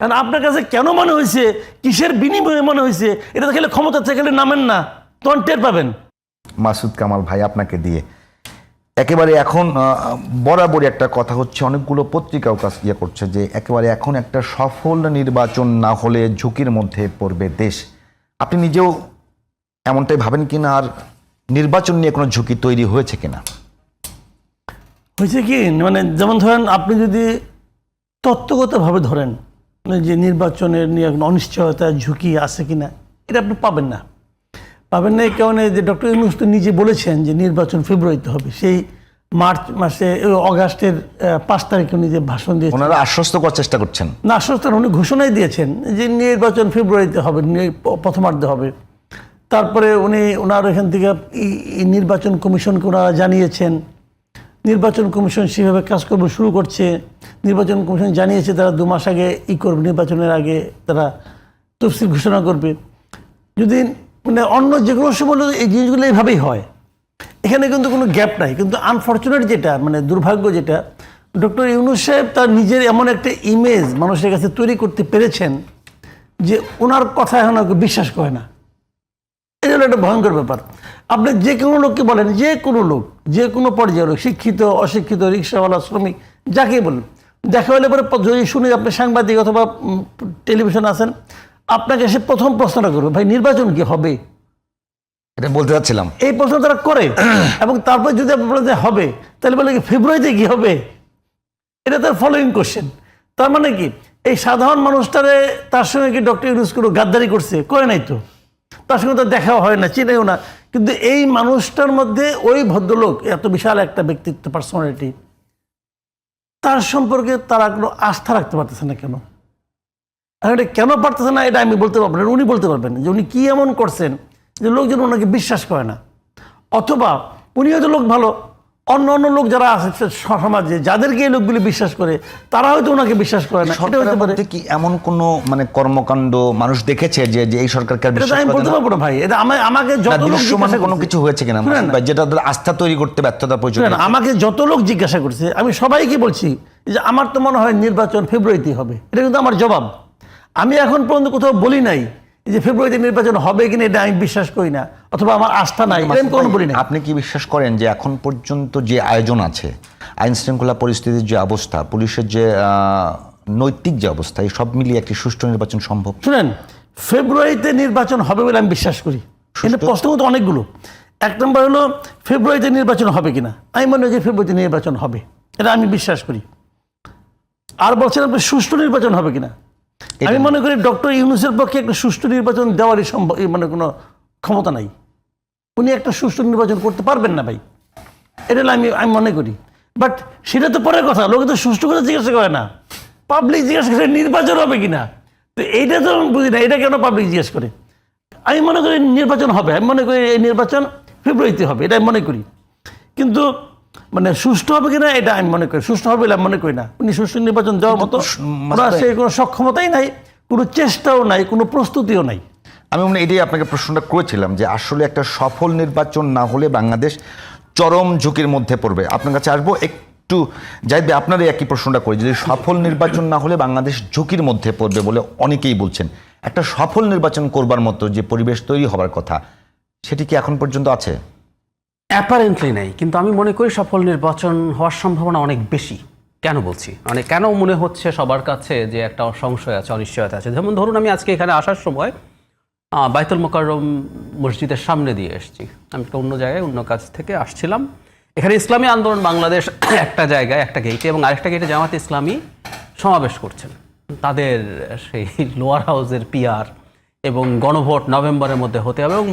কারণ আপনার কাছে কেন মনে হয়েছে? কিসের বিনিময়ে মনে হয়েছে? এটা তো খেলে ক্ষমতা থেকে নামেন না। তখন টের পাবেন। মাসুদ কামাল ভাই আপনাকে দিয়ে। একেবারে এখন বরাবরই একটা কথা হচ্ছে অনেকগুলো পত্রিকাও কাজ ইয়ে করছে যে একেবারে এখন একটা সফল নির্বাচন না হলে ঝুঁকির মধ্যে পড়বে দেশ। আপনি নিজেও এমনটাই ভাবেন কি না আর নির্বাচন নিয়ে কোনো ঝুঁকি তৈরি হয়েছে কিনা? হয়েছে কি? মানে যেমন ধরেন আপনি যদি তত্ত্বগতভাবে ধরেন যে নির্বাচনের নিয়ে এখন অনিশ্চয়তা ঝুঁকি আছে কিনা এটা আপনি পাবেন না। পাবেন না এই কারণে যে ডক্টর ইউনুস তো নিজে বলেছেন যে নির্বাচন ফেব্রুয়ারিতে হবে। সেই মার্চ মাসে অগাস্টের পাঁচ তারিখে উনি যে ভাষণ দিয়েছেন। ওনারা আশ্বস্ত করার চেষ্টা করছেন। না আশ্বস্তান উনি ঘোষণাই দিয়েছেন যে নির্বাচন ফেব্রুয়ারিতে হবে নি- প্রথমার্ধে হবে। তারপরে উনি ওনার এখান থেকে নির্বাচন কমিশনকে ওনারা জানিয়েছেন। নির্বাচন কমিশন সেভাবে কাজকর্ম শুরু করছে। নির্বাচন কমিশন জানিয়েছে তারা দু মাস আগে ই করবে, নির্বাচনের আগে তারা তফসিল ঘোষণা করবে। যদি মানে অন্য যে কোনো সময় এই জিনিসগুলো এইভাবেই হয়। এখানে কিন্তু কোনো গ্যাপ নাই। কিন্তু আনফর্চুনেট যেটা মানে দুর্ভাগ্য যেটা, ডক্টর ইউনুস সাহেব তার নিজের এমন একটা ইমেজ মানুষের কাছে তৈরি করতে পেরেছেন যে ওনার কথা এখন বিশ্বাস করে না। এটা হলো একটা ভয়ঙ্কর ব্যাপার। আপনি যে কোনো লোককে বলেন যে কোনো লোক যে কোনো পর্যায়ের লোক শিক্ষিত অশিক্ষিত রিক্সাওয়ালা শ্রমিক যাকে বলুন। দেখা হলে পরে যদি শুনে আপনি সাংবাদিক অথবা টেলিভিশন আছেন আপনাকে সে প্রথম প্রশ্নটা করবে ভাই নির্বাচন কি হবে? এটা বলতে চাচ্ছিলাম। এই প্রশ্ন তারা করে। এবং তারপর যদি আপনি বলেন যে হবে তাহলে বলে কি ফেব্রুয়ারিতে কি হবে? এটা তার ফলোয়িং কোশ্চেন তার মানে কি এই সাধারণ মানুষটারে তার সঙ্গে কি ডক্টর ইউনুস কোনো গাদ্দারি করছে? করে নাই তো? তার সঙ্গে তো দেখাও হয় না, চিনেও না। কিন্তু এই মানুষটার মধ্যে ওই ভদ্রলোক, এত বিশাল একটা ব্যক্তিত্ব পার্সোনালিটি তার সম্পর্কে তারা কোনো আস্থা রাখতে পারতেছে না কেন? আর এটা কেন পারতেছে না, এটা আমি বলতে পারব না উনি বলতে পারবেন যে উনি কী এমন করছেন যে লোকজন ওনাকে বিশ্বাস করে না। অথবা উনি হয়তো লোক ভালো অন্য অন্য লোক যারা আছে সমাজে যাদেরকে এই লোকগুলি বিশ্বাস করে তারা হয়তো ওনাকে বিশ্বাস করে না। এটা হতে পারে। কি এমন কোনো মানে কর্মকাণ্ড মানুষ দেখেছে যে যে এই সরকারকে বিশ্বাস আমি বলতে পারব না ভাই। এটা আমা- আমাকে যত লোক দৃশ্যমান কোনো কিছু হয়েছে কিনা? ভাই, যেটা আস্থা তৈরি করতে ব্যর্থতা প্রয়োজন আমাকে যত লোক জিজ্ঞাসা করছে আমি সবাইকে বলছি যে আমার তো মনে হয় নির্বাচন ফেব্রুয়ারিতেই হবে। এটা কিন্তু আমার জবাব। আমি এখন পর্যন্ত কোথাও বলি নাই যে ফেব্রুয়ারিতে নির্বাচন হবে কিনা এটা আমি বিশ্বাস করি না অথবা আমার আস্থা নাই আমি কোনো বলি না আপনি কি বিশ্বাস করেন যে এখন পর্যন্ত যে আয়োজন আছে আইন শৃঙ্খলা পরিস্থিতির যে অবস্থা পুলিশের যে নৈতিক যে অবস্থা এই সব মিলিয়ে একটি সুষ্ঠু নির্বাচন সম্ভব? শুনেন ফেব্রুয়ারিতে নির্বাচন হবে বলে আমি বিশ্বাস করি। কিন্তু প্রশ্ন তো অনেকগুলো। এক নম্বর হলো ফেব্রুয়ারিতে নির্বাচন হবে কিনা? আমি মনে হয় যে ফেব্রুয়ারিতে নির্বাচন হবে এটা আমি বিশ্বাস করি। আর বলছেন আপনি সুষ্ঠু নির্বাচন হবে কিনা? আমি মনে করি ডক্টর ইউনুসের পক্ষে একটা সুষ্ঠু নির্বাচন দেওয়ারই সম্ভব মানে কোনো ক্ষমতা নাই। উনি একটা সুষ্ঠু নির্বাচন করতে পারবেন না ভাই। এটা হলো আমি আমি মনে করি। বাট সেটা তো পরের কথা। লোকে তো সুষ্ঠু করে জিজ্ঞাসা করে না। পাবলিক জিজ্ঞাসা করে নির্বাচন হবে কিনা? তো এইটা তো আমি বুঝি না। এটা কেন পাবলিক জিজ্ঞেস করে? আমি মনে করি নির্বাচন হবে। আমি মনে করি এই নির্বাচন ফেব্রুয়ারিতে হবে। এটা আমি মনে করি। কিন্তু মানে সুষ্ঠু হবে কিনা এটা আমি মনে করি। সুষ্ঠু হবে আমি মনে করি না। উনি সুষ্ঠু নির্বাচন দেওয়ার মতো সে কোনো সক্ষমতাই নাই কোনো চেষ্টাও নাই কোনো প্রস্তুতিও নাই। আমি মনে এটাই আপনাকে প্রশ্নটা করেছিলাম যে আসলে একটা সফল নির্বাচন না হলে বাংলাদেশ চরম ঝুঁকির মধ্যে পড়বে। আপনার কাছে আসব একটু যাইবে আপনার এই একই প্রশ্নটা করি। যদি সফল নির্বাচন না হলে বাংলাদেশ ঝুঁকির মধ্যে পড়বে বলে অনেকেই বলছেন। একটা সফল নির্বাচন করবার মতো যে পরিবেশ তৈরি হবার কথা সেটি কি এখন পর্যন্ত আছে? অ্যাপারেন্টলি নেই, কিন্তু আমি মনে করি সফল নির্বাচন হওয়ার সম্ভাবনা অনেক বেশি। কেন বলছি? মানে কেন মনে হচ্ছে সবার কাছে যে একটা সংশয় আছে, অনিশ্চয়তা আছে? যেমন ধরুন আমি আজকে এখানে আসার সময় বাইতুল মোকাররম মসজিদের সামনে দিয়ে এসেছি। আমি একটা অন্য জায়গায়, অন্য কাজ থেকে আসছিলাম। এখানে ইসলামী আন্দোলন বাংলাদেশ একটা জায়গায়, একটা গেটে এবং আরেকটা গেটে জামাত ইসলামী সমাবেশ করছেন। তাদের সেই লোয়ার হাউসের পিয়ার এবং গণভোট নভেম্বরের মধ্যে হতে হবে এবং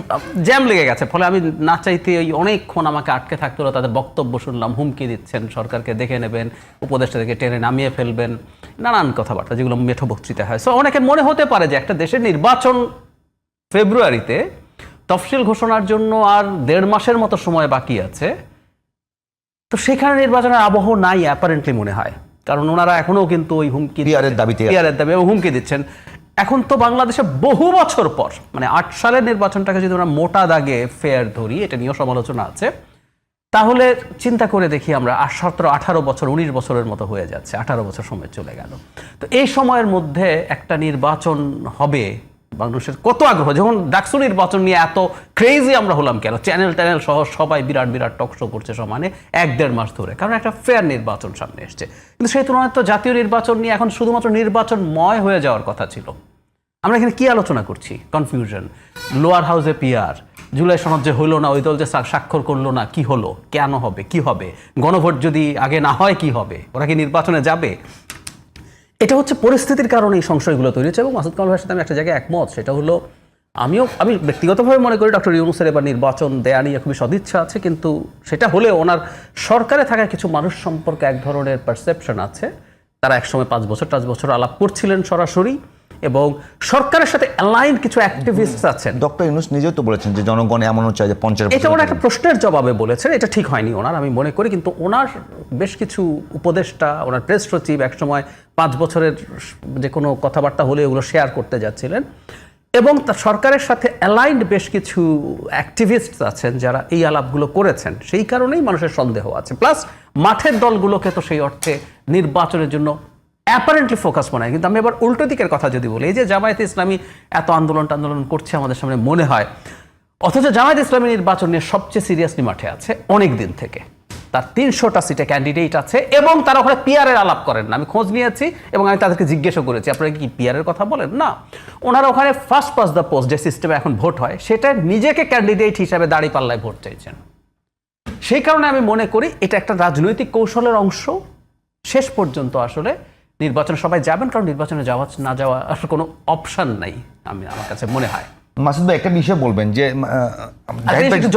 জ্যাম লেগে গেছে। ফলে আমি না চাইতে ওই অনেকক্ষণ আমাকে আটকে থাকতে হলো তাদের বক্তব্য শুনলাম হুমকি দিচ্ছেন সরকারকে দেখে নেবেন উপদেষ্টা থেকে টেনে নামিয়ে ফেলবেন নানান কথাবার্তা যেগুলো মেঠো বক্তৃতা হয়। সো অনেকের মনে হতে পারে যে একটা দেশের নির্বাচন ফেব্রুয়ারিতে তফসিল ঘোষণার জন্য আর দেড় মাসের মতো সময় বাকি আছে। তো সেখানে নির্বাচনের আবহ নাই অ্যাপারেন্টলি মনে হয়। কারণ ওনারা এখনও কিন্তু ওই হুমকি দাবিতে দাবি এবং হুমকি দিচ্ছেন। এখন তো বাংলাদেশে বহু বছর পর মানে আট সালের নির্বাচনটাকে যদি আমরা মোটা দাগে ফেয়ার ধরি, এটা নিয়েও সমালোচনা আছে, তাহলে চিন্তা করে দেখি আমরা সতেরো, আঠারো বছর, উনিশ বছরের মতো হয়ে যাচ্ছে, আঠারো বছর সময় চলে গেল। তো এই সময়ের মধ্যে একটা নির্বাচন হবে মানুষের কত আগ্রহ? যখন ডাকসু নির্বাচন নিয়ে এত ক্রেজি আমরা হলাম কেন? চ্যানেল ট্যানেল সহ সবাই বিরাট বিরাট টক শো করছে সমানে এক দেড় মাস ধরে। কারণ একটা ফেয়ার নির্বাচন সামনে এসছে। কিন্তু সেই তুলনায় তো জাতীয় নির্বাচন নিয়ে এখন শুধুমাত্র নির্বাচনময় হয়ে যাওয়ার কথা ছিল। আমরা এখানে কি আলোচনা করছি? কনফিউশন লোয়ার হাউসে পিয়ার জুলাই সনদ যে হলো না, ওই দল যে স্বাক্ষর করল না, কি হলো? কেন হবে? কি হবে? গণভোট যদি আগে না হয়, কি হবে? ওরা কি নির্বাচনে যাবে? এটা হচ্ছে পরিস্থিতির কারণে এই সংশয়গুলো তৈরি হচ্ছে। এবং মাসুদ কামাল ভাইয়ের সাথে আমি একটা জায়গায় একমত, সেটা হলো আমিও, আমি ব্যক্তিগতভাবে মনে করি ডক্টর ইউনুসের এবার নির্বাচন দেয়া নিয়ে খুবই সদিচ্ছা আছে, কিন্তু সেটা হলে ওনার সরকারে থাকা কিছু মানুষ সম্পর্কে এক ধরনের পারসেপশন আছে। তারা একসময় পাঁচ বছর পাঁচ বছর আলাপ করছিলেন সরাসরি। এবং সরকারের সাথে অ্যালাইন কিছু অ্যাক্টিভিস্ট আছেন। ডক্টর ইউনুস নিজেও তো বলেছেন যে জনগণ এমনও চায় যে পঞ্চাশ এটা ওনার একটা প্রশ্নের জবাবে বলেছেন এটা ঠিক হয়নি ওনার আমি মনে করি কিন্তু ওনার বেশ কিছু উপদেষ্টা ওনার প্রেস সচিব একসময় পাঁচ বছরের যে কোনো কথাবার্তা হলে ওগুলো শেয়ার করতে যাচ্ছিলেন। এবং তার সরকারের সাথে অ্যালাইন্ড বেশ কিছু অ্যাক্টিভিস্ট আছেন যারা এই আলাপগুলো করেছেন সেই কারণেই মানুষের সন্দেহ আছে। প্লাস মাঠের দলগুলোকে তো সেই অর্থে নির্বাচনের জন্য অ্যাপারেন্টলি ফোকাস মনে হয়। কিন্তু আমি এবার উল্টো দিকের কথা যদি বলি, এই যে জামায়াতে ইসলামী এত আন্দোলন টান্দোলন করছে আমাদের সামনে মনে হয়, অথচ জামায়াত ইসলামী নির্বাচন নিয়ে সবচেয়ে সিরিয়াসলি মাঠে আছে অনেক দিন থেকে। তার তিনশোটা সিটে ক্যান্ডিডেট আছে এবং তারা ওখানে পিয়ারের আলাপ করেন না। আমি খোঁজ নিয়েছি এবং আমি তাদেরকে জিজ্ঞেসও করেছি, আপনারা কি পিয়ারের কথা বলেন? না। ওনারা ওখানে ফার্স্ট পাস দ্য পোস্ট যে সিস্টেমে এখন ভোট হয়, সেটা নিজেকে ক্যান্ডিডেট হিসাবে দাঁড়িয়ে পাল্লায় ভোট চাইছেন। সেই কারণে আমি মনে করি এটা একটা রাজনৈতিক কৌশলের অংশ। শেষ পর্যন্ত আসলে নির্বাচনে সবাই যাবেন কারণ নির্বাচনে যাওয়া না যাওয়া কোনো অপশান নাই আমি আমার কাছে মনে হয়। মাসুদ ভাই একটা বিষয় বলবেন যে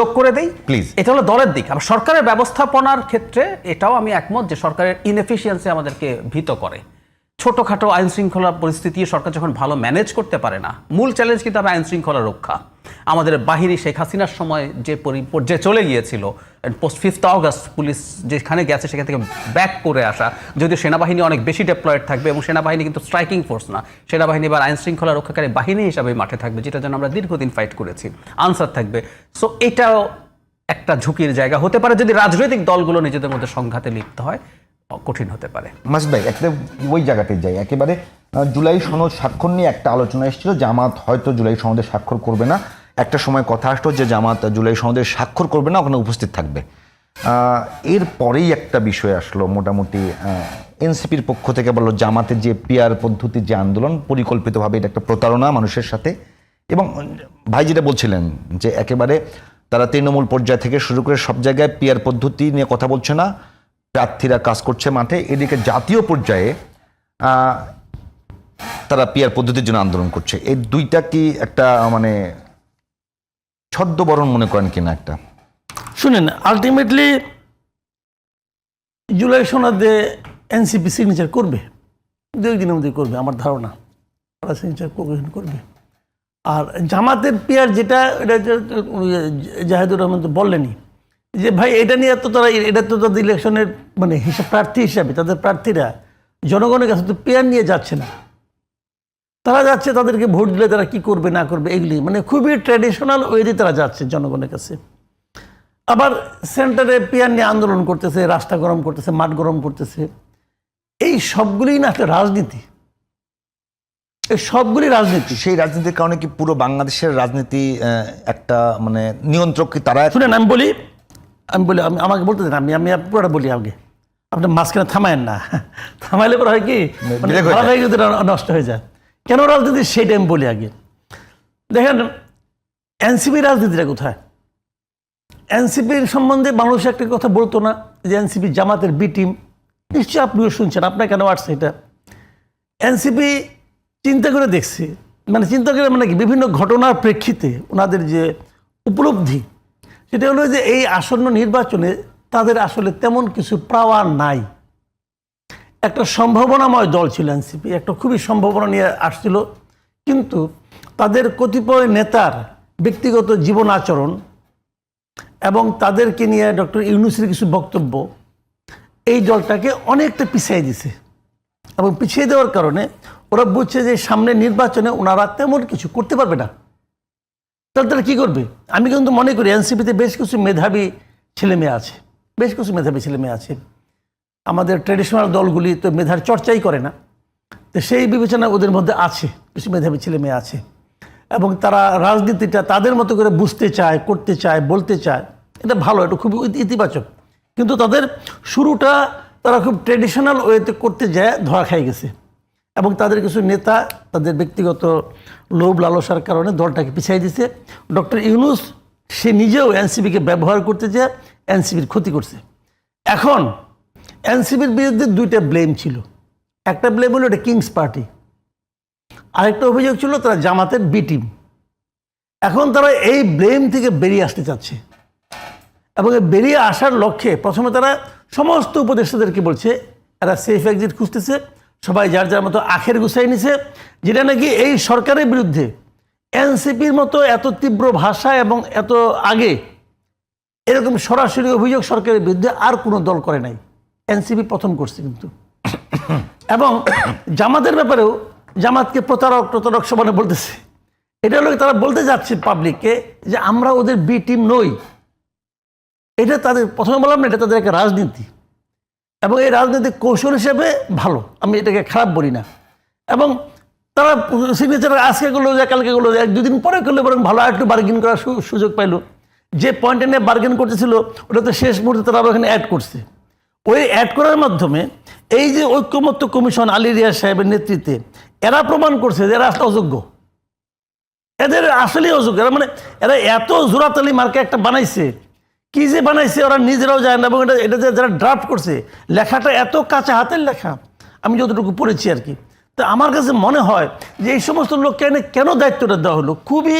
যোগ করে দেই? প্লিজ এটা হলো দলের দিক। আবার সরকারের ব্যবস্থাপনার ক্ষেত্রে এটাও আমি একমত যে সরকারের ইনএফিসিয়েন্সি আমাদেরকে ভীত করে। ছোটখাটো আইন শৃঙ্খলা পরিস্থিতি সরকার যখন ভালো ম্যানেজ করতে পারে না, মূল চ্যালেঞ্জ কিন্তু আইন শৃঙ্খলা রক্ষা। আমাদের বাহিনী শেখ হাসিনার সময় যে পরি- পর্যায়ে চলে গিয়েছিল পোস্ট ফিফথ অগস্ট পুলিশ যেখানে গেছে সেখান থেকে ব্যাক করে আসা, যদিও সেনাবাহিনী অনেক বেশি ডেপ্লয়েড থাকবে এবং সেনাবাহিনী কিন্তু স্ট্রাইকিং ফোর্স না। সেনাবাহিনী এবার আইন শৃঙ্খলা রক্ষাকারী বাহিনী হিসাবে মাঠে থাকবে, যেটা যেন আমরা দীর্ঘদিন ফাইট করেছি। আনসার থাকবে। সো এটাও একটা ঝুঁকির জায়গা হতে পারে যদি রাজনৈতিক দলগুলো নিজেদের মধ্যে সংঘাতে লিপ্ত হয়। কঠিন হতে পারে। মাসুদ ভাই, একটা ওই জায়গাতে যাই। একেবারে জুলাই সনদ স্বাক্ষর নিয়ে একটা আলোচনা এসেছিল। জামাত হয়তো জুলাই সনদে স্বাক্ষর করবে না। একটা সময় কথা আসতো যে জামাত জুলাই সনদে স্বাক্ষর করবে না, ওখানে উপস্থিত থাকবে। এর পরেই একটা বিষয় আসলো মোটামুটি এনসিপির পক্ষ থেকে বলল, জামাতের যে পিয়ার পদ্ধতির যে আন্দোলন, পরিকল্পিতভাবে এটা একটা প্রতারণা মানুষের সাথে। এবং ভাই যেটা বলছিলেন, যে একেবারে তারা তৃণমূল পর্যায় থেকে শুরু করে সব জায়গায় পিয়ার পদ্ধতি নিয়ে কথা বলছে না। প্রার্থীরা কাজ করছে মাঠে। এদিকে জাতীয় পর্যায়ে তারা পিয়ার পদ্ধতির জন্য আন্দোলন করছে। এই দুইটা কি একটা মানে ছদ্মবরণ মনে করেন কিনা একটা? শুনেন আলটিমেটলি জুলাই সনদে এনসিপি সিগনেচার করবে। দু একদিনের মধ্যে করবে, আমার ধারণা। ওরা সিগনেচার করবে? আর জামাতের পিয়ার যেটা, এটা জাহেদুর রহমান তো বললেনই যে ভাই এটা নিয়ে তো তারা এটা তো তাদের ইলেকশনের মানে হিসাব প্রার্থী হিসাবে তাদের প্রার্থীরা জনগণের কাছে তো পেয়ার নিয়ে যাচ্ছে না। তারা যাচ্ছে তাদেরকে ভোট দিলে তারা কি করবে না করবে এগুলি মানে খুবই ট্র্যাডিশনাল ওয়েতে তারা যাচ্ছে জনগণের কাছে। আবার সেন্টারে পিয়ার নিয়ে আন্দোলন করতেছে রাস্তা গরম করতেছে মাঠ গরম করতেছে। এই সবগুলি না একটা রাজনীতি। এই সবগুলি রাজনীতি। সেই রাজনীতির কারণে কি পুরো বাংলাদেশের রাজনীতি একটা মানে নিয়ন্ত্রক কি তারা শুনেন আমি বলি আমি বলি আমি আমাকে বলতে দেন আমি আমি পুরোটা বলি আগে। আপনি মাঝখানে থামায়েন না। থামাইলে পরে হয় কি? মানে নষ্ট হয়ে যায়। কেন রাজনীতি সেইটা আমি বলি আগে। দেখেন এনসিপি রাজনীতিটা কোথায়? এনসিপির সম্বন্ধে মানুষ একটা কথা বলতো না যে এনসিপি জামাতের বি টিম। নিশ্চয়ই আপনিও শুনছেন আপনার কেন আসছে এটা? এনসিপি চিন্তা করে দেখছে। মানে চিন্তা করে মানে কি? বিভিন্ন ঘটনার প্রেক্ষিতে ওনাদের যে উপলব্ধি সেটা হলো যে এই আসন্ন নির্বাচনে তাদের আসলে তেমন কিছু পাওয়ার নাই। একটা সম্ভাবনাময় দল ছিল এনসিপি, একটা খুবই সম্ভাবনা নিয়ে আসছিল। কিন্তু তাদের কতিপয় নেতার ব্যক্তিগত জীবন আচরণ এবং তাদেরকে নিয়ে ডক্টর ইউনুসের কিছু বক্তব্য, এই দলটাকে অনেকটা পিছিয়ে দিছে। এবং পিছিয়ে দেওয়ার কারণে ওরা বুঝছে যে সামনে নির্বাচনে ওনারা তেমন কিছু করতে পারবে না। তাহলে তারা কী করবে? আমি কিন্তু মনে করি এনসিপিতে বেশ কিছু মেধাবী ছেলে মেয়ে আছে। বেশ কিছু মেধাবী ছেলে মেয়ে আছে। আমাদের ট্রেডিশনাল দলগুলি তো মেধার চর্চাই করে না। তো সেই বিবেচনা ওদের মধ্যে আছে, কিছু মেধাবী ছেলে মেয়ে আছে। এবং তারা রাজনীতিটা তাদের মতো করে বুঝতে চায়, করতে চায়, বলতে চায়। এটা ভালো, এটা খুবই ইতিবাচক। কিন্তু তাদের শুরুটা তারা খুব ট্রেডিশনাল ওয়েতে করতে যায়, ধরা খাই গেছে। এবং তাদের কিছু নেতা, তাদের ব্যক্তিগত লোভ লালসার কারণে দলটাকে পিছিয়ে দিছে। ডক্টর ইউনুস, সে নিজেও এনসিবিকে ব্যবহার করতে যায় এনসিবির ক্ষতি করছে। এখন এনসিবির বিরুদ্ধে দুইটা ব্লেম ছিল। একটা ব্লেম হলো এটা কিংস পার্টি। আরেকটা অভিযোগ ছিল তারা জামাতের বি টিম। এখন তারা এই ব্লেম থেকে বেরিয়ে আসতে চাচ্ছে। এবং বেরিয়ে আসার লক্ষ্যে প্রথমে তারা সমস্ত উপদেষ্টাদেরকে বলছে, এরা সেফ এক্সিট খুঁজতেছে। সবাই যার যার মতো আখের গুছাই নিছে, যেটা নাকি এই সরকারের বিরুদ্ধে এনসিপির মতো এত তীব্র ভাষা এবং এত আগে এরকম সরাসরি অভিযোগ সরকারের বিরুদ্ধে আর কোনো দল করে নাই। এনসিপি প্রথম করছে কিন্তু। এবং জামাতের ব্যাপারেও জামাতকে প্রতারক প্রতারক সমানে বলতেছে। এটা হলো তারা বলতে যাচ্ছে পাবলিককে যে আমরা ওদের বি টিম নই। এটা তাদের, প্রথমে বললাম না, এটা তাদের একটা রাজনীতি। এবং এই রাজনৈতিক কৌশল হিসেবে ভালো। আমি এটাকে খারাপ বলি না। এবং তারা সিগনেচার আজকে করল যে, কালকে করল এক দুদিন পরে করলে বরং ভালো একটু বার্গেন করার সুযোগ পাইলো। যে পয়েন্টে নিয়ে বার্গেন করতেছিল, ওটা তো শেষ মুহূর্তে তারা ওখানে অ্যাড করছে। ওই অ্যাড করার মাধ্যমে এই যে ঐক্যমত্য কমিশন আলী রিয়াজ সাহেবের নেতৃত্বে, এরা প্রমাণ করছে যে এরা অযোগ্য। এদের আসলেই অযোগ্য। এরা মানে এরা এত জোরাতালি মার্কে একটা বানাইছে কি যে বানাইছে ওরা নিজেরাও যায় না, এবং এটা এটা যারা ড্রাফট করছে, লেখাটা এত কাঁচা হাতের লেখা, আমি যতটুকু পড়েছি আর কি। তো আমার কাছে মনে হয় যে এই সমস্ত লোককে এনে কেন দায়িত্বটা দেওয়া হলো? খুবই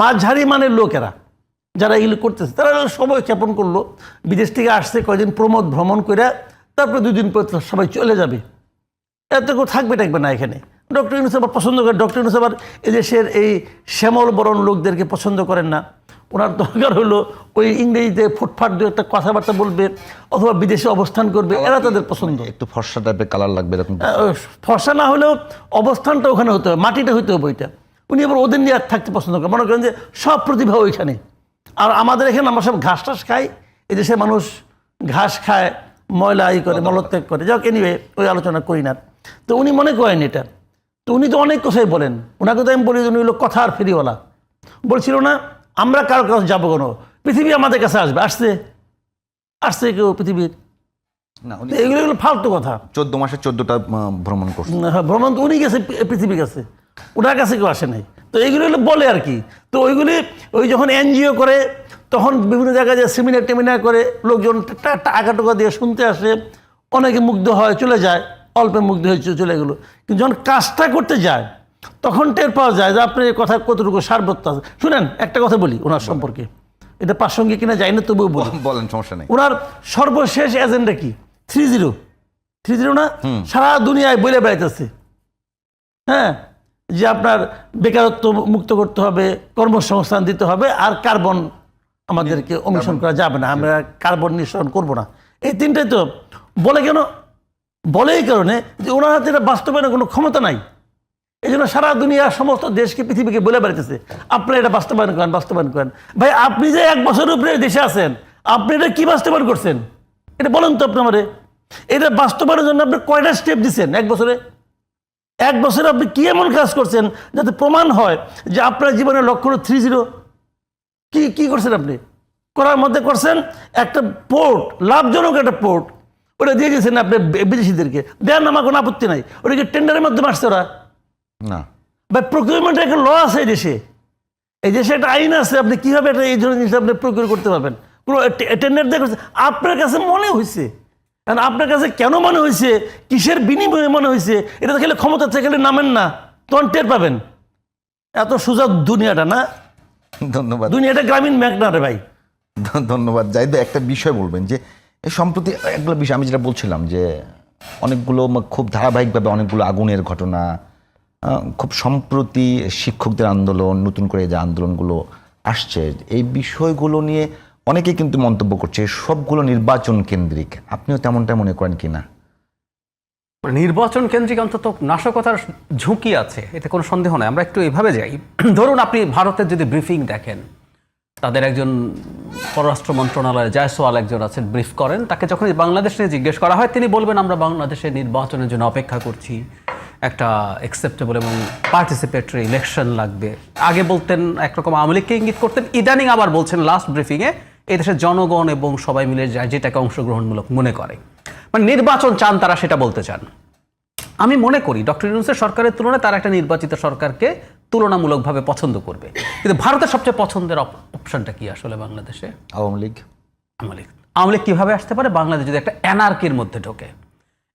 মাঝারি মানের লোকেরা যারা এগুলো করতেছে। তারা সময় ক্ষেপণ করল, বিদেশ থেকে আসছে, কয়দিন প্রমোদ ভ্রমণ করে তারপরে দুদিন পর সবাই চলে যাবে। এত কেউ থাকবে টাকবে না এখানে। ডক্টর ইউনুস আবার পছন্দ করে ডক্টর ইউনুস আবার এদেশের এই শ্যামল বরণ লোকদেরকে পছন্দ করেন না। ওনার দরকার হলো ওই ইংরেজিতে ফুটফাট দু একটা কথাবার্তা বলবে অথবা বিদেশে অবস্থান করবে এরা তাদের পছন্দ। একটু ফর্সা টাইপের কালার লাগবে এরকম ফর্সা না হলেও অবস্থানটা ওখানে হতে হবে মাটিটা হইতে হবে ওইটা। উনি আবার ওদের নিয়ে আর থাকতে পছন্দ করেন মনে করেন যে সব প্রতিভা ওইখানে। আর আমাদের এখানে আমরা সব ঘাস টাস খাই এদেশের মানুষ ঘাস খায় ময়লা ই করে মলত্যাগ করে। যাক এনিওয়ে ওই আলোচনা করি না। তো উনি মনে করেন এটা। তো উনি তো অনেক কথাই বলেন। ওনাকে তো আমি বলি উনি হলো কথার ফেরিওয়ালা। বলছিল না আমরা কারও কাছে যাব কোনো? পৃথিবী আমাদের কাছে আসবে। আসছে? আসছে কেউ পৃথিবীর? না এগুলো এগুলো ফালতু কথা। চোদ্দ মাসে চোদ্দটা ভ্রমণ করছে। হ্যাঁ, ভ্রমণ তো উনি গেছে পৃ- পৃথিবীর কাছে। ওনার কাছে কেউ আসে নাই। তো এইগুলো বলে আর কি। তো ওইগুলি ওই যখন এনজিও করে তখন বিভিন্ন জায়গায় যে সেমিনার টেমিনার করে লোকজন টাকা টাকা দিয়ে শুনতে আসে। অনেকে মুগ্ধ হয় চলে যায়। অল্পে মুগ্ধ হয়ে চলে গেলো। কিন্তু যখন কাজটা করতে যায় তখন টের পাওয়া যায় যে আপনার এই কথা কতটুকু সারবত্য আছে। শুনেন একটা কথা বলি ওনার সম্পর্কে। এটা প্রাসঙ্গিক কিনা যাই না তবুও বলেন সমস্যা নেই। ওনার সর্বশেষ এজেন্ডা কি? Three zero. থ্রি জিরো না? সারা দুনিয়ায় বলে বেড়াইতেছে। হ্যাঁ? যে আপনার বেকারত্ব মুক্ত করতে হবে কর্মসংস্থান দিতে হবে আর কার্বন আমাদেরকে অনুসরণ করা যাবে না। আমরা কার্বন নিঃসরণ করব না। এই তিনটাই তো বলে কেন? বলে এই কারণে যে ওনার হাতে এটা বাস্তবায়নের কোনো ক্ষমতা নাই। এই জন্য সারা দুনিয়ার সমস্ত দেশকে, পৃথিবীকে বলে বেড়াইতেছে। আপনারা এটা বাস্তবায়ন করেন বাস্তবায়ন করেন। ভাই, আপনি যে এক বছরের উপরে দেশে আছেন, আপনি এটা কি বাস্তবায়ন করছেন? এটা বলেন তো আপনি আমারে। এটা বাস্তবায়নের জন্য আপনি কয়টা স্টেপ দিচ্ছেন এক বছরে? এক বছরে আপনি কি এমন কাজ করছেন যাতে প্রমাণ হয় যে আপনার জীবনের লক্ষ্য হলো থ্রি জিরো কি কি করছেন আপনি? করার মধ্যে করছেন একটা পোর্ট লাভজনক একটা পোর্ট ওটা দিয়ে দিয়েছেন আপনি বিদেশিদেরকে। দেন আমার কোনো আপত্তি নাই। ওটাকে টেন্ডারের মাধ্যমে আসছে ওরা। না। বা প্রকিউরমেন্টের একটা ল আছে এই দেশে। এই দেশে একটা আইন আছে আপনি কীভাবে একটা এই ধরনের জিনিস আপনি প্রকিউর করতে পারবেন? পুরো টেন্ডার করছে আপনার কাছে মনে হয়েছে কারণ আপনার কাছে কেন মনে হয়েছে কিসের বিনিময়ে মনে হয়েছে এটা তো খেলে ক্ষমতা খেলে নামেন না। তখন টের পাবেন। এত সুযোগ দুনিয়াটা না? ধন্যবাদ। দুনিয়াটা গ্রামীণ ম্যাক না রে ভাই। ধন্যবাদ। জাহিদ একটা বিষয় বলবেন যে সম্প্রতি একগুলো বিষয় আমি যেটা বলছিলাম যে অনেকগুলো খুব ধারাবাহিকভাবে অনেকগুলো আগুনের ঘটনা খুব সম্প্রতি শিক্ষকদের আন্দোলন, নতুন করে যে আন্দোলনগুলো আসছে, এই বিষয়গুলো নিয়ে অনেকেই কিন্তু মন্তব্য করছে, সবগুলো নির্বাচন কেন্দ্রিক। আপনিও তেমনটা মনে করেন কি না? নির্বাচন কেন্দ্রিক অন্তত নাশকতার ঝুঁকি আছে, এতে কোনো সন্দেহ নয় আমরা একটু এভাবে যাই। ধরুন আপনি ভারতের যদি ব্রিফিং দেখেন, তাদের একজন পররাষ্ট্র মন্ত্রণালয়ের জয়সওয়াল একজন আছেন, ব্রিফ করেন, তাকে যখন বাংলাদেশ নিয়ে জিজ্ঞেস করা হয়, তিনি বলবেন, আমরা বাংলাদেশে নির্বাচনের জন্য অপেক্ষা করছি। একটা অ্যাকসেপ্টেবল এবং পার্টিসিপেটরি ইলেকশন লাগবে। আগে বলতেন একরকম আওয়ামী লীগকে ইঙ্গিত করতেন ইদানিং আবার বলছেন লাস্ট ব্রিফিংয়ে এই দেশের জনগণ এবং সবাই মিলে যায় যেটাকে অংশগ্রহণমূলক মনে করে। মানে নির্বাচন চান তারা সেটা বলতে চান। আমি মনে করি ডক্টর ইউনুসের সরকারের তুলনায় তারা একটা নির্বাচিত সরকারকে তুলনামূলকভাবে পছন্দ করবে। কিন্তু ভারতের সবচেয়ে পছন্দের অপশনটা কি আসলে বাংলাদেশে? আওয়ামী লীগ। আওয়ামী লীগ। আওয়ামী লীগ কীভাবে আসতে পারে? বাংলাদেশ যদি একটা অ্যানার্কির মধ্যে ঢোকে।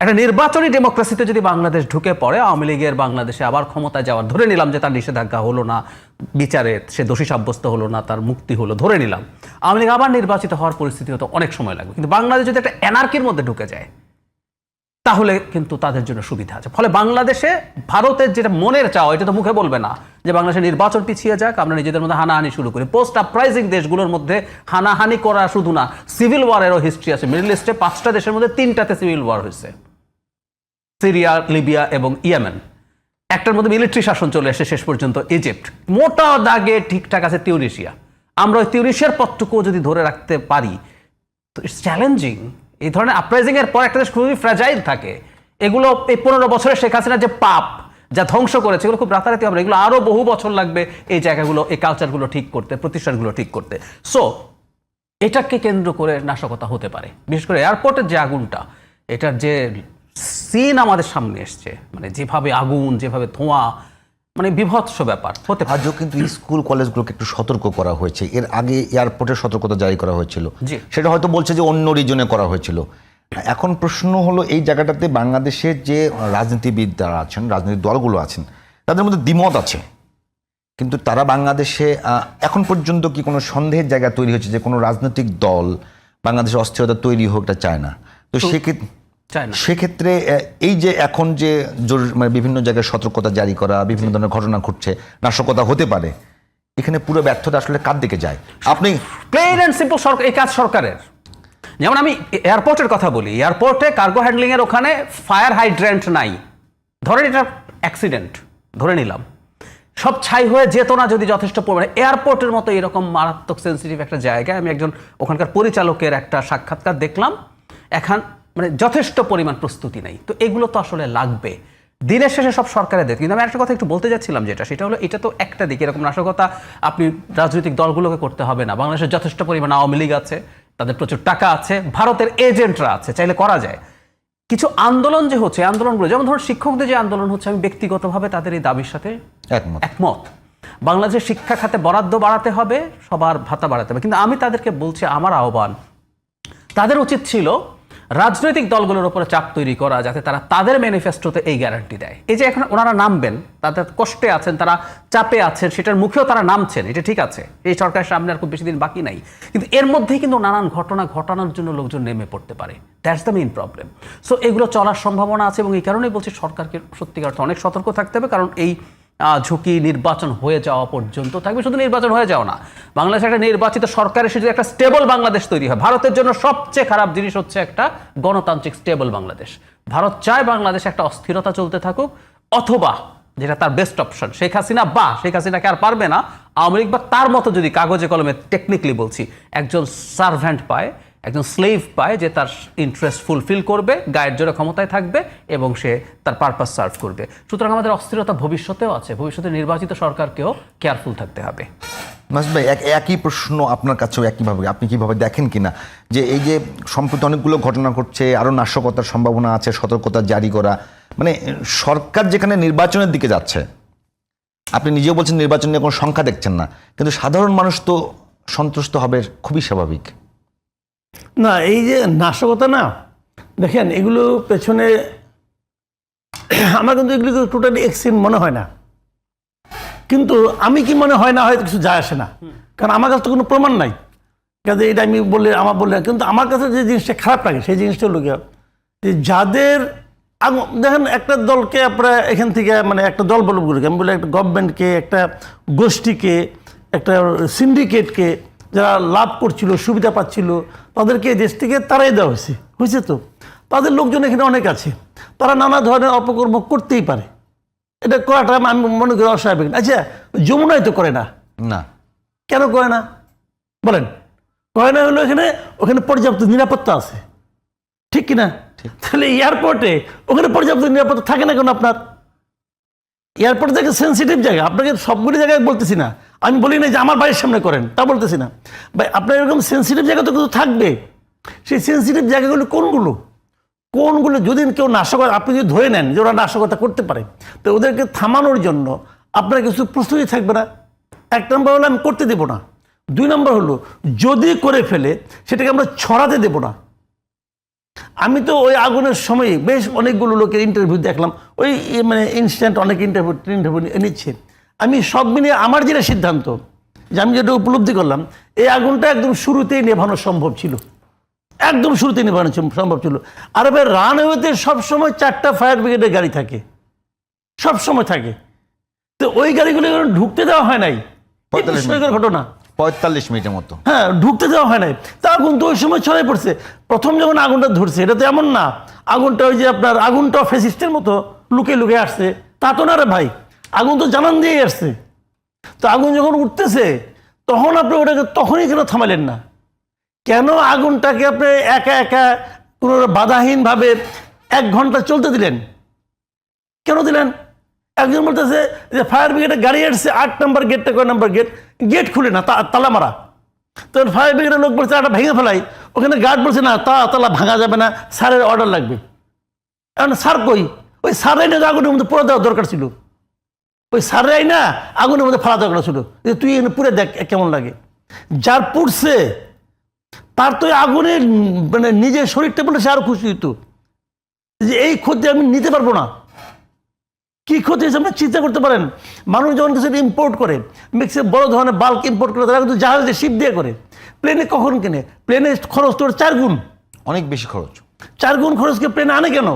একটা নির্বাচনী ডেমোক্রেসিতে যদি বাংলাদেশ ঢুকে পড়ে, আওয়ামী লীগের বাংলাদেশে আবার ক্ষমতায় যাওয়ার, ধরে নিলাম যে তার নিষেধাজ্ঞা হলো না, বিচারে সে দোষী সাব্যস্ত হলো না, তার মুক্তি হলো, ধরে নিলাম। আওয়ামী লীগ আবার নির্বাচিত হওয়ার পরিস্থিতি হতো অনেক সময় লাগবে। কিন্তু বাংলাদেশ যদি একটা অ্যানার্কির মধ্যে ঢুকে যায়, তাহলে কিন্তু তাদের জন্য সুবিধা আছে। ফলে বাংলাদেশে ভারতের যেটা মনের চাওয়া, এটা তো মুখে বলবে না, যে বাংলাদেশে নির্বাচন পিছিয়ে যাক, আমরা নিজেদের মধ্যে হানাহানি শুরু করি। পোস্ট আপরাইজিং দেশগুলোর মধ্যে হানাহানি করা শুধু না সিভিল ওয়ারেরও হিস্ট্রি আছে। মিডল ইস্টে পাঁচটা দেশের মধ্যে তিনটাতে সিভিল ওয়ার হয়েছে। সিরিয়া, লিবিয়া এবং ইয়েমেন। একটার মধ্যে মিলিটারি শাসন চলে আসে শেষ পর্যন্ত ইজিপ্ট। মোটা দাগে ঠিকঠাক আছে তিউরিশিয়া। আমরা ওই তিউরিশিয়ার পথটুকুও যদি ধরে রাখতে পারি, তো ইটস চ্যালেঞ্জিং এই ধরনের আপরাইজিং এর পর একটা দেশ খুবই ফ্র্যাজাইল থাকে। এগুলো এই পনেরো বছরে শেখ হাসিনার যে পাপ, যা ধ্বংস করেছে, এগুলো খুব রাতারাতি হবে এগুলো আরও বহু বছর লাগবে এই জায়গাগুলো, এই কালচারগুলো ঠিক করতে, প্রতিষ্ঠানগুলো ঠিক করতে। সো এটাকে কেন্দ্র করে নাশকতা হতে পারে। বিশেষ করে এয়ারপোর্টের যে আগুনটা, এটার যে সিন আমাদের সামনে এসছে। মানে যেভাবে আগুন যেভাবে ধোঁয়া মানে বিভৎস ব্যাপার হতে আজও কিন্তু স্কুল কলেজগুলোকে একটু সতর্ক করা হয়েছে। এর আগে এয়ারপোর্টের সতর্কতা জারি করা হয়েছিল। সেটা হয়তো বলছে যে অন্য রিজনে করা হয়েছিল। এখন প্রশ্ন হলো এই জায়গাটাতে বাংলাদেশের যে রাজনীতিবিদ যারা আছেন রাজনৈতিক দলগুলো আছেন তাদের মধ্যে দ্বিমত আছে। কিন্তু তারা বাংলাদেশে এখন পর্যন্ত কি কোনো সন্দেহের জায়গা তৈরি হয়েছে যে কোনো রাজনৈতিক দল বাংলাদেশে অস্থিরতা তৈরি হোক এটা চায় না? তো সেক্ষেত্রে সেক্ষেত্রে এই যে এখন যে মানে বিভিন্ন জায়গায় সতর্কতা জারি করা বিভিন্ন ধরনের ঘটনা ঘটছে নাশকতা হতে পারে এখানে পুরো ব্যর্থতা আসলে কার দিকে যায়? আপনি প্লেন অ্যান্ড সিম্পল সরকার এই কাজ সরকারের। যেমন আমি এয়ারপোর্টের কথা বলি এয়ারপোর্টে কার্গো হ্যান্ডলিং এর ওখানে ফায়ার হাইড্রেন্ট নাই। ধরেন এটা অ্যাক্সিডেন্ট ধরে নিলাম। সব ছাই হয়ে যেত না যদি যথেষ্ট পরিমাণে। এয়ারপোর্টের মতো এরকম মারাত্মক সেন্সিটিভ একটা জায়গায় আমি একজন ওখানকার পরিচালকের একটা সাক্ষাৎকার দেখলাম। এখন মানে যথেষ্ট পরিমাণ প্রস্তুতি নেই। তো এগুলো তো আসলে লাগবে। দিনের শেষে সব সরকারের দেখ কিন্তু আমি একটা কথা একটু বলতে যাচ্ছিলাম যেটা সেটা হলো এটা তো একটা দিক। এরকম নাশকতা আপনি রাজনৈতিক দলগুলোকে করতে হবে না। বাংলাদেশের যথেষ্ট পরিমাণ আওয়ামী লীগ আছে তাদের প্রচুর টাকা আছে ভারতের এজেন্টরা আছে চাইলে করা যায়। কিছু আন্দোলন যে হচ্ছে আন্দোলনগুলো যেমন ধরুন শিক্ষকদের যে আন্দোলন হচ্ছে আমি ব্যক্তিগতভাবে তাদের এই দাবির সাথে একমত। একমত। বাংলাদেশের শিক্ষা খাতে বরাদ্দ বাড়াতে হবে সবার ভাতা বাড়াতে হবে। কিন্তু আমি তাদেরকে বলছি আমার আহ্বান তাদের উচিত ছিল রাজনৈতিক দলগুলোর উপরে চাপ তৈরি করা যাতে তারা তাদের ম্যানিফেস্টোতে এই গ্যারান্টি দেয়। এই যে এখন ওনারা নামবেন, তাদের কষ্টে আছেন, তারা চাপে আছেন, সেটার মুখেও তারা নামছেন, এটা ঠিক আছে। এই সরকারের সামনে আর খুব বেশি দিন বাকি নাই। কিন্তু এর মধ্যেই কিন্তু নানান ঘটনা ঘটানোর জন্য লোকজন নেমে পড়তে পারে। That's the main problem so এগুলো চলার সম্ভাবনা আছে এবং এই কারণেই বলছি সরকারকে সত্যিকার অর্থে অনেক সতর্ক থাকতে হবে, কারণ এই ঝুঁকি নির্বাচন হয়ে যাওয়া পর্যন্ত থাকবে? শুধু নির্বাচন হয়ে যাও না, বাংলাদেশে একটা নির্বাচিত সরকার এসে যদি একটা স্টেবল বাংলাদেশ তৈরি হয়, ভারতের জন্য সবচেয়ে খারাপ জিনিস হচ্ছে একটা গণতান্ত্রিক স্টেবল বাংলাদেশ। ভারত চায় বাংলাদেশে একটা অস্থিরতা চলতে থাকুক, অথবা যেটা তার বেস্ট অপশন শেখ হাসিনা বা শেখ হাসিনাকে আর পারবে না, আওয়ামী লীগ বা তার মতো যদি কাগজে কলমে টেকনিক্যালি বলছি, একজন সার্ভেন্ট পায় একজন স্লেভ পায় যে তার ইন্টারেস্ট ফুলফিল করবে, গায়ের জোরে ক্ষমতায় থাকবে এবং সে তার পারপাস সার্ভ করবে। সুতরাং আমাদের অস্থিরতা ভবিষ্যতেও আছে। ভবিষ্যতে নির্বাচিত সরকারকেও কেয়ারফুল থাকতে হবে। মাসুদ ভাই, এক একই প্রশ্ন আপনার কাছেও একইভাবে। আপনি কীভাবে দেখেন কিনা? যে এই যে সম্প্রতি অনেকগুলো ঘটনা ঘটছে, আরও নাশকতার সম্ভাবনা আছে, সতর্কতা জারি করা। মানে সরকার যেখানে নির্বাচনের দিকে যাচ্ছে, আপনি নিজেও বলছেন নির্বাচন নিয়ে কোনো সংখ্যা দেখছেন না। কিন্তু সাধারণ মানুষ তো সন্তুষ্ট হবে, খুবই স্বাভাবিক। না এই যে নাশকতা না দেখেন এগুলো পেছনে আমার কিন্তু এগুলো টোটালি এক্সিন মনে হয় না। কিন্তু আমি কি মনে হয় না হয়তো কিছু যায় আসে না। কারণ আমার কাছে তো কোনো প্রমাণ নাই। কাজে এটা আমি বললে আমার বললে কিন্তু আমার কাছে যে জিনিসটা খারাপ লাগে সেই জিনিসটা হলো গিয়ে যে যাদের দেখেন একটা দলকে আপনারা এখান থেকে মানে একটা দল বলব আমি বলি একটা গভর্নমেন্টকে একটা গোষ্ঠীকে একটা সিন্ডিকেটকে যারা লাভ করছিল সুবিধা পাচ্ছিল তাদেরকে এই দেশ থেকে তারাই দেওয়া হয়েছে। হয়েছে তো? তাদের লোকজন এখানে অনেক আছে। তারা নানা ধরনের অপকর্ম করতেই পারে। এটা করাটা আমি মনে করি অস্বাভাবিক আচ্ছা যমুনায় তো করে না। না। কেন করে না? বলেন। করে না হলো এখানে ওখানে পর্যাপ্ত নিরাপত্তা আছে। ঠিক কিনা তাহলে এয়ারপোর্টে ওখানে পর্যাপ্ত নিরাপত্তা থাকে না কেন আপনার? এয়ারপোর্ট থেকে সেন্সিটিভ জায়গা। আপনাকে সবগুলি জায়গায় বলতেছি না। আমি বলি না যে আমার বাড়ির সামনে করেন, তা বলতেছি না। ভাই, আপনার এরকম সেন্সিটিভ জায়গা তো কিছু থাকবে। সেই সেন্সিটিভ জায়গাগুলো কোনগুলো? কোনগুলো যদি কেউ নাশকতা, আপনি যদি ধরে নেন যে ওরা নাশকতা করতে পারে, তো ওদেরকে থামানোর জন্য আপনার কিছু প্রস্তুতি থাকবে না। এক নম্বর হলো, আমি করতে দেবো না। দুই নম্বর হলো, যদি করে ফেলে, সেটাকে আমরা ছড়াতে দেবো না। আমি তো ওই আগুনের সময় বেশ অনেকগুলো লোকের ইন্টারভিউ দেখলাম। ওই মানে ইনস্ট্যান্ট অনেক ইন্টারভিউ ইন্টারভিউ নিচ্ছে। আমি সব মিলিয়ে আমার যেটা সিদ্ধান্ত যে আমি যেটা উপলব্ধি করলাম এই আগুনটা একদম শুরুতেই নেভানো সম্ভব ছিল। একদম শুরুতে নেভানো সম্ভব ছিল। আর এবার রানওয়েতে সবসময় চারটা ফায়ার ব্রিগেডের গাড়ি থাকে। সব সময় থাকে। তো ওই গাড়িগুলো ঢুকতে দেওয়া হয় নাই। কি 45 ঘটনা। পঁয়তাল্লিশ মিনিটের মতো। হ্যাঁ ঢুকতে দেওয়া হয় নাই। তা আগুন তো ওই সময় ছড়াই পড়ছে। প্রথম যখন আগুনটা ধরছে এটা তো এমন না। আগুনটা ওই যে আপনার আগুনটা ফেসিস্টের মতো লুকে লুকে আসছে। তা তো না রে ভাই। আগুন তো জানান দিয়েই আসছে। তো আগুন যখন উঠতেছে, তখন আপনি ওটাকে তখনই কেন থামালেন না? কেন আগুনটাকে আপনি একা একা কোনো বাধাহীনভাবে এক ঘণ্টা চলতে দিলেন? কেন দিলেন? একজন বলতেছে যে, ফায়ার ব্রিগেডের গাড়ি আসছে, আট নম্বর গেটটা কয় নম্বর গেট? গেট খুলে না তালা মারা। তো ফায়ার ব্রিগেডের লোক বলছে একটা ভেঙে ফেলাই। ওখানে গার্ড বলছে, না, তা, তালা ভাঙা যাবে না, স্যারের অর্ডার লাগবে। এখন স্যার কই? ওই স্যারের না আগুনের মধ্যে পড়ে দেওয়া দরকার ছিল। ওই স্যারেরাই না আগুনের মধ্যে ফালা দরকার ছিল। তুই এখানে পুরে দেখ কেমন লাগে। যার পুড়ছে তার তো এই আগুনে মানে নিজের শরীরটা বলে সে আরও খুশি হইতো। যে এই ক্ষতি আমি নিতে পারব না। কি ক্ষতি হয়েছে আপনারা চিন্তা করতে পারেন। মানুষ যখন কিছু ইম্পোর্ট করে মিক্সে বড় ধরনের বাল্ক ইম্পোর্ট করে তারা কিন্তু জাহাজে শিপ দিয়ে করে। প্লেনে কখন কেনে? প্লেনে খরচ তোর চার গুণ। অনেক বেশি খরচ। চার গুণ খরচকে প্লেনে আনে কেন?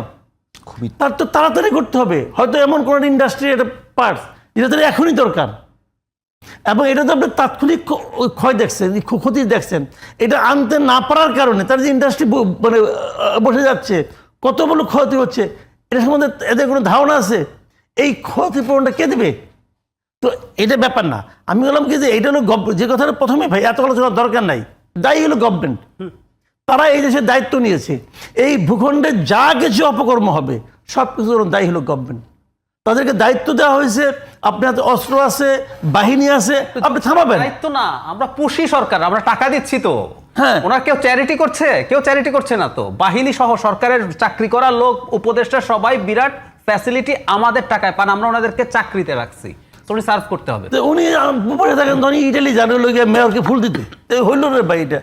খুবই তার তো তাড়াতাড়ি করতে হবে। হয়তো এমন কোনো ইন্ডাস্ট্রি একটা পার্টস যেটা তার এখনই দরকার। এবং এটা তো আপনি তাৎক্ষণিক ক্ষয় দেখছেন ক্ষতি দেখছেন। এটা আনতে না পারার কারণে তার যে ইন্ডাস্ট্রি মানে বসে যাচ্ছে কত বড় ক্ষতি হচ্ছে এটা সম্বন্ধে এদের কোনো ধারণা আছে? এই ক্ষতিপূরণটা কে দেবে? তো এটা ব্যাপার না। আমি বললাম কি যে এটা হলো যে কথাটা প্রথমে ভাই এত আলোচনার দরকার নাই। দায়ী হলো গভর্নমেন্ট তারা এই দেশের দায়িত্ব নিয়েছে। এই ভূখণ্ডে যা কিছু অপকর্ম হবে সব কিছু দায়ী হলো গভর্নমেন্ট তাদেরকে দায়িত্ব দেওয়া হয়েছে আপনার অস্ত্র আছে বাহিনী আছে আপনি থামাবেন। দায়িত্ব না আমরা পুষি সরকার আমরা টাকা দিচ্ছি তো। হ্যাঁ। ওনার কেউ চ্যারিটি করছে? কেউ চ্যারিটি করছে না তো। বাহিনী সহ সরকারের চাকরি করা লোক উপদেষ্টা সবাই বিরাট ফ্যাসিলিটি আমাদের টাকায় পান আমরা ওনাদেরকে চাকরিতে রাখছি। উনি সার্ভ করতে হবে। উনি বসে থাকেন ধনী ইটালি জানে লোক মেয়রকে ফুল দিতে। হইল রে ভাই এটা?